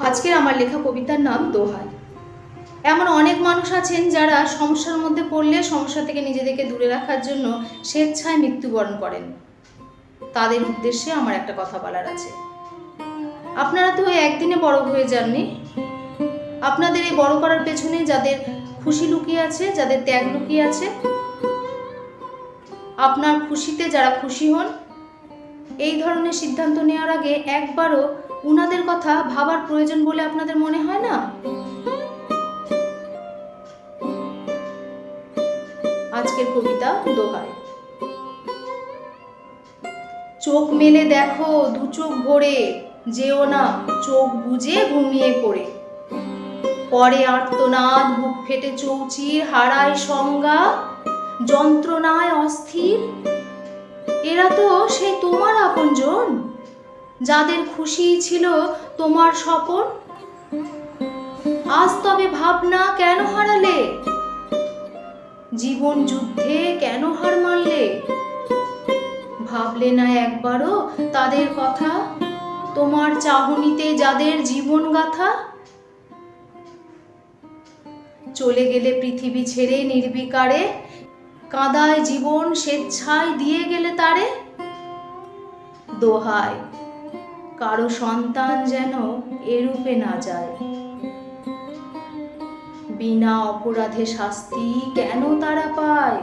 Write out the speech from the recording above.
আজকের আমার লেখা কবিতার নাম দোহাই। এমন অনেক মানুষ আছেন যারা সমস্যার মধ্যে পড়লে সমস্যা থেকে নিজেদেরকে দূরে রাখার জন্য স্বেচ্ছায় মৃত্যুবরণ করেন। তাদের উদ্দেশ্যে আমার একটা কথা বলার আছে। আপনারা তো একদিনে বড় হয়ে যাননি? আপনাদের এই বড় করার পেছনে যাদের খুশি লুকিয়ে আছে, যাদের ত্যাগ লুকিয়ে আছে? আপনার খুশিতে যারা খুশি হন, এই ধরনের সিদ্ধান্ত নেওয়ার আগে একবারও উনাদের কথা ভাবার প্রয়োজন বলে আপনাদের মনে হয় না? আজকের কবিতা দোহায় চোখ মেলে দেখো, দু চোখ ভরে, যেও না, চোখ বুজে ঘুমিয়ে পড়ে। পরে আর্তনাদ, বুক ফেটে চৌচির, হারায় সংজ্ঞা, যন্ত্রণায় অস্থির। এরা তো সেই তোমার আপনজন যাদের খুশি ছিল তোমার স্বপন? আজ তবে ভাবনা কেন হারালে? জীবন যুদ্ধে কেন হার মানলে? ভাবলে না একবারও তাদের কথা? তোমার চাহনিতে যাদের জীবন গাথা? চলে গেলে পৃথিবী ছেড়ে নির্বিকারে? কাদায় জীবন স্বেচ্ছায় দিয়ে গেলে তারে? দোহায় কারও সন্তান যেন এরূপে না যায়। বিনা অপরাধে শাস্তি কেন তারা পায়?